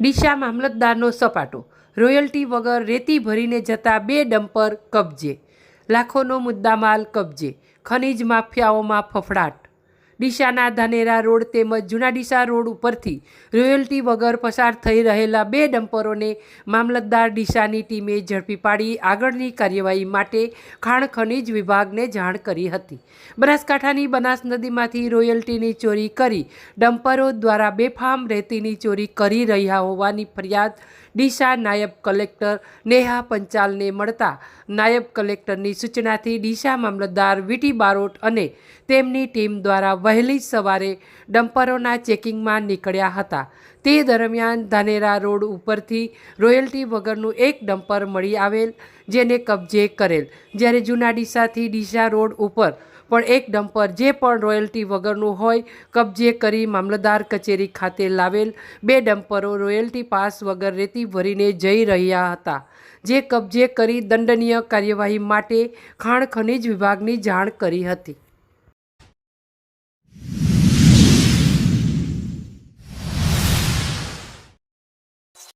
Deesa મામલતદારનો સપાટો. Royalty વગર રેતી ભરીને જતા બે ડમ્પર કબજે. લાખોનો મુદ્દામાલ કબજે. ખનીજ માફિયાઓમાં ફફડાટ. ડીસાના ધાનેરા રોડ તેમજ જૂના ડીસા રોડ ઉપરથી રોયલ્ટી વગર પસાર થઈ રહેલા બે ડમ્પરોને મામલતદાર ડીસાની ટીમે ઝડપી પાડી આગળની કાર્યવાહી માટે ખાણ ખનીજ વિભાગને જાણ કરી હતી. બનાસકાંઠાની બનાસ નદીમાંથી રોયલ્ટીની ચોરી કરી ડમ્પરો દ્વારા બેફામ રેતીની ચોરી કરી રહ્યા હોવાની ફરિયાદ ડીસા નાયબ કલેક્ટર નેહા પંચાલને મળતા નાયબ કલેક્ટરની સૂચનાથી ડીસા મામલતદાર વીટી બારોટ અને તેમની ટીમ દ્વારા વહેલી સવારે ડમ્પરોના ચેકિંગમાં નીકળ્યા હતા. તે દરમિયાન ધાનેરા રોડ ઉપરથી રોયલ્ટી વગરનું એક ડમ્પર મળી આવેલ, જેને કબજે કરેલ. જ્યારે જૂના ડીસાથી ડીસા રોડ ઉપર પણ એક ડમ્પર જે પણ રોયલ્ટી વગરનું હોય, કબજે કરી મામલતદાર કચેરી ખાતે લાવેલ બે ડમ્પરો રોયલ્ટી પાસ વગર રેતી ભરીને જઈ રહ્યા હતા, જે કબજે કરી દંડનીય કાર્યવાહી માટે ખાણ ખનીજ વિભાગની જાણ કરી હતી.